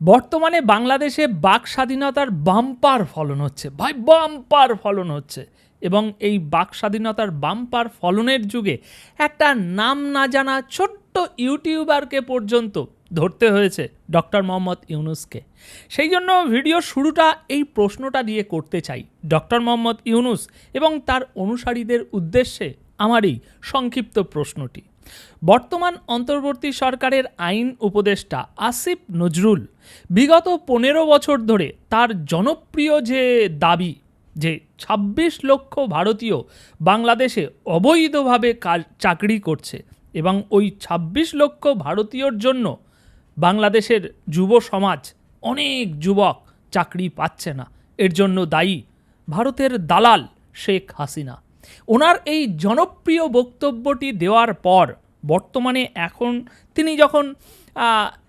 বর্তমানে বাংলাদেশে বাক স্বাধীনতার বাম্পার ফলন হচ্ছে। ভাই, বাম্পার ফলন হচ্ছে। এবং এই বাক স্বাধীনতার বাম্পার ফলনের যুগে একটা নাম না জানা ছোট্ট ইউটিউবারকে পর্যন্ত ধরতে হয়েছে ডক্টর মোহাম্মদ ইউনুসকে। সেই জন্য ভিডিও শুরুটা এই প্রশ্নটা দিয়ে করতে চাই ডক্টর মোহাম্মদ ইউনুস এবং তার অনুসারীদের উদ্দেশ্যে আমার এই সংক্ষিপ্ত প্রশ্নটি। বর্তমান অন্তর্বর্তী সরকারের আইন উপদেষ্টা আসিফ নজরুল বিগত পনেরো বছর ধরে তার জনপ্রিয় যে দাবি যে ২৬ লক্ষ ভারতীয় বাংলাদেশে অবৈধভাবে কাজ, চাকরি করছে এবং ওই ২৬ লক্ষ ভারতীয়র জন্য বাংলাদেশের যুব সমাজ অনেক যুবক চাকরি পাচ্ছে না। এর জন্য দায়ী ভারতের দালাল শেখ হাসিনা। ওনার এই জনপ্রিয় বক্তব্যটি দেওয়ার পর বর্তমানে এখন তিনি যখন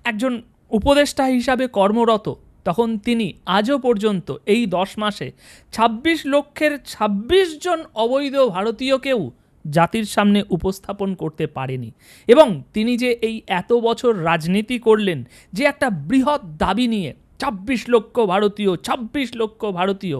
একজন উপদেষ্টা হিসাবে কর্মরত, তখন তিনি আজও পর্যন্ত এই দশ মাসে ২৬ লক্ষের ২৬ জন অবৈধ ভারতীয়কেও জাতির সামনে উপস্থাপন করতে পারেনি এবং তিনি যে এই এত বছর রাজনীতি করলেন, যে একটা বৃহৎ দাবি নিয়ে ২৬ লক্ষ ভারতীয় ২৬ লক্ষ ভারতীয়,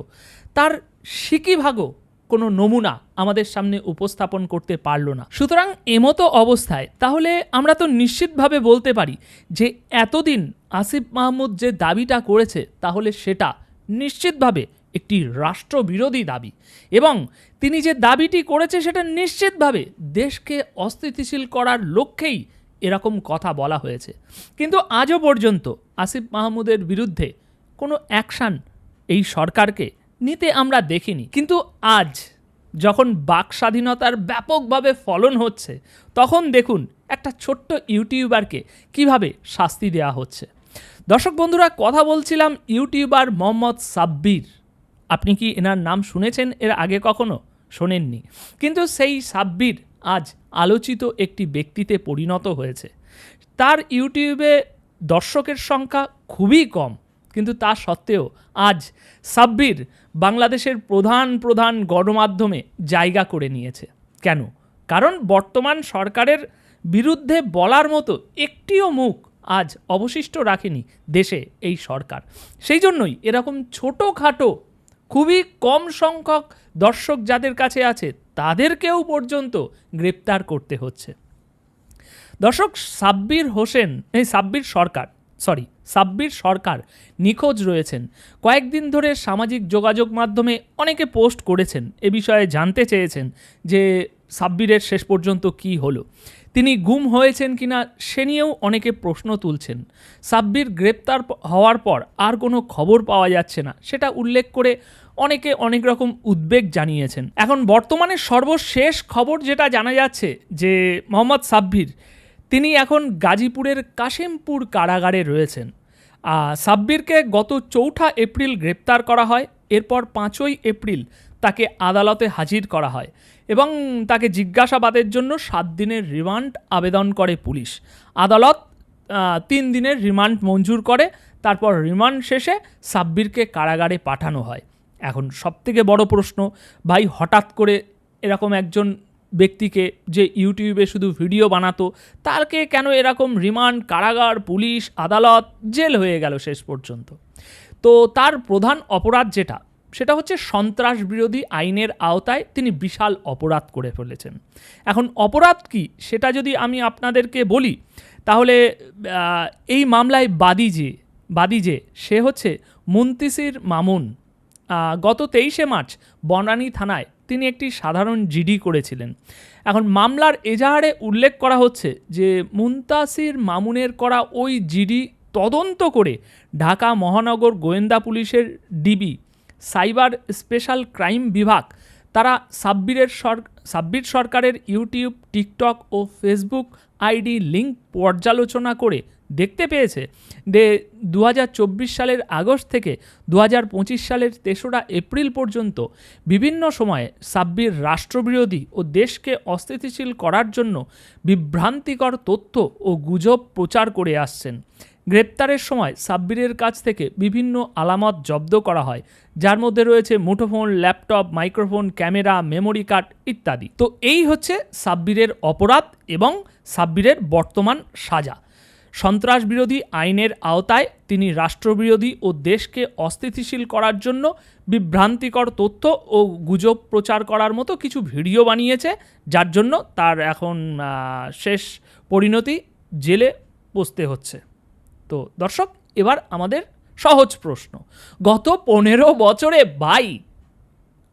তার সিকিভাগও কোনো নমুনা আমাদের সামনে উপস্থাপন করতে পারল না। সুতরাং এমতো অবস্থায় তাহলে আমরা তো নিশ্চিতভাবে বলতে পারি যে এতদিন আসিফ মাহমুদ যে দাবিটা করেছে তাহলে সেটা নিশ্চিতভাবে একটি রাষ্ট্রবিরোধী দাবি এবং তিনি যে দাবিটি করেছে সেটা নিশ্চিতভাবে দেশকে অস্থিতিশীল করার লক্ষ্যেই এরকম কথা বলা হয়েছে। কিন্তু আজও পর্যন্ত আসিফ মাহমুদের বিরুদ্ধে কোনো অ্যাকশান এই সরকারকে নিতে আমরা দেখিনি। কিন্তু আজ যখন বাক স্বাধীনতার ব্যাপকভাবে ফলন হচ্ছে, তখন দেখুন একটা ছোট্ট ইউটিউবারকে কীভাবে শাস্তি দেওয়া হচ্ছে। দর্শক বন্ধুরা, কথা বলছিলাম ইউটিউবার মোহাম্মদ সাব্বির। আপনি কি এনার নাম শুনেছেন? এর আগে কখনো শোনেননি। কিন্তু সেই সাব্বির আজ আলোচিত একটি ব্যক্তিতে পরিণত হয়েছে। তার ইউটিউবে দর্শকের সংখ্যা খুবই কম। কিন্তু তা সত্ত্বেও আজ সাব্বির বাংলাদেশের প্রধান প্রধান গণমাধ্যমে জায়গা করে নিয়েছে। কেন? কারণ বর্তমান সরকারের বিরুদ্ধে বলার মতো একটিও মুখ আজ অবশিষ্ট রাখেনি দেশে এই সরকার। সেই জন্যই এরকম ছোটোখাটো, খুবই কম সংখ্যক দর্শক যাদের কাছে আছে, তাদেরকেও পর্যন্ত গ্রেপ্তার করতে হচ্ছে। দর্শক, সাব্বির হোসেন, এই সাব্বির সরকার সরি, সাব্বির সরকার নিখোঁজ রয়েছেন। কয়েকদিন ধরে সামাজিক যোগাযোগ মাধ্যমে অনেকে পোস্ট করেছেন, এ বিষয়ে জানতে চেয়েছেন যে সাব্বিরের শেষ পর্যন্ত কি হলো। তিনি গুম হয়েছেন কিনা সে নিয়েও অনেকে প্রশ্ন তুলছেন। সাব্বির গ্রেপ্তার হওয়ার পর আর কোনো খবর পাওয়া যাচ্ছে না, সেটা উল্লেখ করে অনেকে অনেক রকম উদ্বেগ জানিয়েছেন। এখন বর্তমানে সর্বশেষ খবর যেটা জানা যাচ্ছে যে মোহাম্মদ সাব্বির তিনি এখন গাজীপুরের কাশিমপুর কারাগারে রয়েছেন। সাব্বিরকে গত চৌঠা এপ্রিল গ্রেপ্তার করা হয়, এরপর পাঁচই এপ্রিল তাকে আদালতে হাজির করা হয় এবং তাকে জিজ্ঞাসাবাদের জন্য সাত দিনের রিমান্ড আবেদন করে পুলিশ। আদালত তিন দিনের রিমান্ড মঞ্জুর করে, তারপর রিমান্ড শেষে সাব্বিরকে কারাগারে পাঠানো হয়। এখন সবথেকে বড় প্রশ্ন, ভাই হঠাৎ করে এরকম একজন ব্যক্তিকে যে ইউটিউবে শুধু ভিডিও বানাতো তাকে কেন এরকম রিমান্ড, কারাগার, পুলিশ, আদালত, জেল হয়ে গেল শেষ পর্যন্ত? তো তার প্রধান অপরাধ যেটা, সেটা হচ্ছে সন্ত্রাস বিরোধী আইনের আওতায় তিনি বিশাল অপরাধ করে ফেলেছেন। এখন অপরাধ কি, সেটা যদি আমি আপনাদেরকে বলি, তাহলে এই মামলায় বাদী যে বাদী যে, সে হচ্ছে মুন্তিসির মামুন। গত তেইশে মার্চ বনানী থানায় তিনি একটি সাধারণ জিডি করেছিলেন। এখন মামলার এজাহারে উল্লেখ করা হচ্ছে যে মুন্তাসির মামুনের করা ওই জিডি তদন্ত করে ঢাকা মহানগর গোয়েন্দা পুলিশের ডিবি, সাইবার স্পেশাল ক্রাইম বিভাগ, তারা সাব্বিরের সর, সাব্বির সরকারের ইউটিউব, টিকটক ও ফেসবুক আইডি লিঙ্ক পর্যালোচনা করে দেখতে পেয়েছে যে দু হাজার চব্বিশ সালের আগস্ট থেকে দু হাজার পঁচিশ সালের তেসরা এপ্রিল পর্যন্ত বিভিন্ন সময়ে সাব্বির রাষ্ট্রবিরোধী ও দেশকে অস্থিতিশীল করার জন্য বিভ্রান্তিকর তথ্য ও গুজব প্রচার করে আসছেন। গ্রেপ্তারের সময় সাব্বিরের কাছ থেকে বিভিন্ন আলামত জব্দ করা হয়, যার মধ্যে রয়েছে মুঠোফোন, laptop, microphone, camera, memory card ইত্যাদি। তো এই হচ্ছে সাব্বিরের অপরাধ এবং সাব্বিরের বর্তমান সাজা। সন্ত্রাস বিরোধী আইনের আওতায় তিনি রাষ্ট্রবিরোধী ও দেশকে অস্থিতিশীল করার জন্য বিভ্রান্তিকর তথ্য ও গুজব প্রচার করার মতো কিছু ভিডিও বানিয়েছে, যার জন্য তার এখন শেষ পরিণতি জেলে বসতে হচ্ছে। তো দর্শক, এবার আমাদের সহজ প্রশ্ন। গত পনেরো বছরে বাই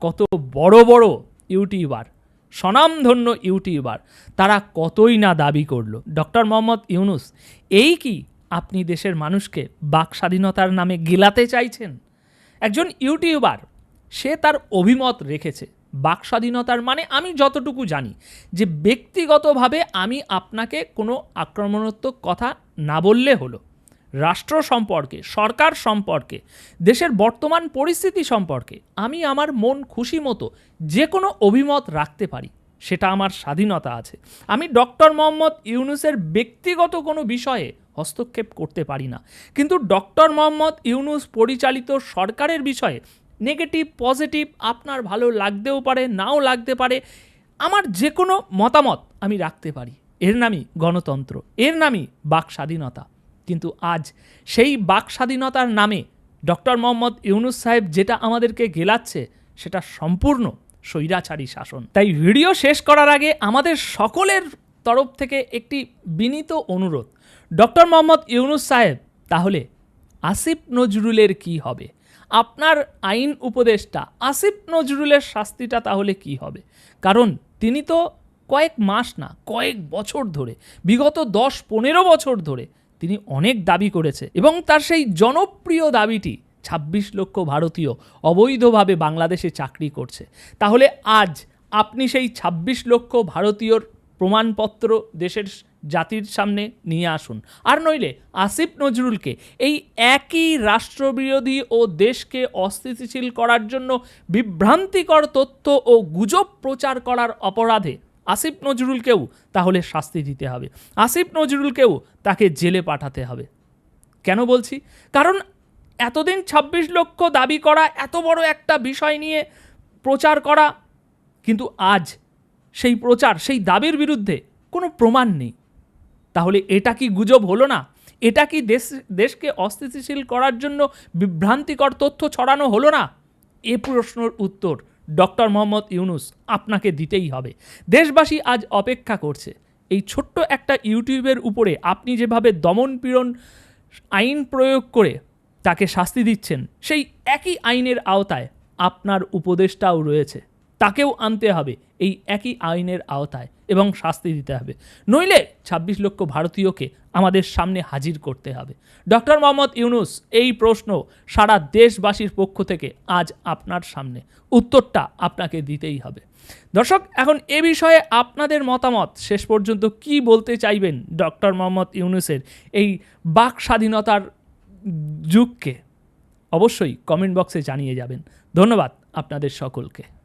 কত বড় বড় ইউটিউবার, স্বনামধন্য ইউটিউবার, তারা কতই না দাবি করল। ডক্টর মোহাম্মদ ইউনুস, এই কি আপনি দেশের মানুষকে বাক স্বাধীনতার নামে গেলাতে চাইছেন? একজন ইউটিউবার, সে তার অভিমত রেখেছে, বাক স্বাধীনতার মানে আমি যতটুকু জানি, যে ব্যক্তিগতভাবে আমি আপনাকে কোনো আক্রমণাত্মক কথা না বললে হলো। রাষ্ট্র সম্পর্কে, সরকার সম্পর্কে, দেশের বর্তমান পরিস্থিতি সম্পর্কে আমি আমার মন খুশি মতো যে কোনো অভিমত রাখতে পারি, সেটা আমার স্বাধীনতা আছে। আমি ডক্টর মোহাম্মদ ইউনুসের ব্যক্তিগত কোনো বিষয়ে হস্তক্ষেপ করতে পারি না। কিন্তু ডক্টর মোহাম্মদ ইউনুস পরিচালিত সরকারের বিষয়ে নেগেটিভ, পজিটিভ, আপনার ভালো লাগতেও পারে, নাও লাগতে পারে, আমার যে কোনো মতামত আমি রাখতে পারি। এর নামই গণতন্ত্র, এর নামই বাক স্বাধীনতা। কিন্তু আজ সেই বাক স্বাধীনতার নামে ডক্টর মোহাম্মদ ইউনুস সাহেব যেটা আমাদেরকে গেলাচ্ছে, সেটা সম্পূর্ণ স্বৈরাচারী শাসন। তাই ভিডিও শেষ করার আগে আমাদের সকলের তরফ থেকে একটি বিনীত অনুরোধ। ডক্টর মোহাম্মদ ইউনুস সাহেব, তাহলে আসিফ নজরুলের কি হবে? আপনার আইন উপদেষ্টা আসিফ নজরুলের শাস্তিটা তাহলে কি হবে? কারণ তিনি তো কয়েক মাস না, কয়েক বছর ধরে, বিগত দশ পনেরো বছর ধরে তিনি অনেক দাবি করেছে এবং তার সেই জনপ্রিয় দাবিটি ছাব্বিশ লক্ষ ভারতীয় অবৈধভাবে বাংলাদেশে চাকরি করছে। তাহলে আজ আপনি সেই ছাব্বিশ লক্ষ ভারতীয়র প্রমাণপত্র দেশের জাতির সামনে নিয়ে আসুন। আর নইলে আসিফ নজরুলকে এই একই রাষ্ট্রবিরোধী ও দেশকে অস্থিতিশীল করার জন্য বিভ্রান্তিকর তথ্য ও গুজব প্রচার করার অপরাধে আসিফ নজরুলকেও তাহলে শাস্তি দিতে হবে। আসিফ নজরুলকেও তাকে জেলে পাঠাতে হবে। কেন বলছি? কারণ এতদিন ২৬ লক্ষ দাবি করা, এত বড় একটা বিষয় নিয়ে প্রচার করা, কিন্তু আজ সেই প্রচার, সেই দাবির বিরুদ্ধে কোনো প্রমাণ নেই। তাহলে এটা কি গুজব হলো না? এটা কি দেশ, দেশকে অস্থিতিশীল করার জন্য বিভ্রান্তিকর তথ্য ছড়ানো হলো না? এ প্রশ্নের উত্তর ডক্টর মোহাম্মদ ইউনুস আপনাকে দিতেই হবে। দেশবাসী আজ অপেক্ষা করছে। এই ছোট্ট একটা ইউটিউবের উপরে আপনি যেভাবে দমন পীড়ন আইন প্রয়োগ করে তাকে শাস্তি দিচ্ছেন, সেই একই আইনের আওতায় আপনার উপদেশটাও রয়েছে। তাকেও আনতে হবে এই একই আইনের আওতায় এবং শাস্তি দিতে হবে। নইলে ২৬ লক্ষ ভারতীয়কে আমাদের সামনে হাজির করতে হবে। ডক্টর মোহাম্মদ ইউনুস, এই প্রশ্ন সারা দেশবাসীর পক্ষ থেকে আজ আপনার সামনে। উত্তরটা আপনাকে দিতেই হবে। দর্শক, এখন এ বিষয়ে আপনাদের মতামত। শেষ পর্যন্ত কি বলতে চাইবেন ডক্টর মোহাম্মদ ইউনুসের এই বাক স্বাধীনতার যুগকে? অবশ্যই কমেন্ট বক্সে জানিয়ে যাবেন। ধন্যবাদ আপনাদের সকলকে।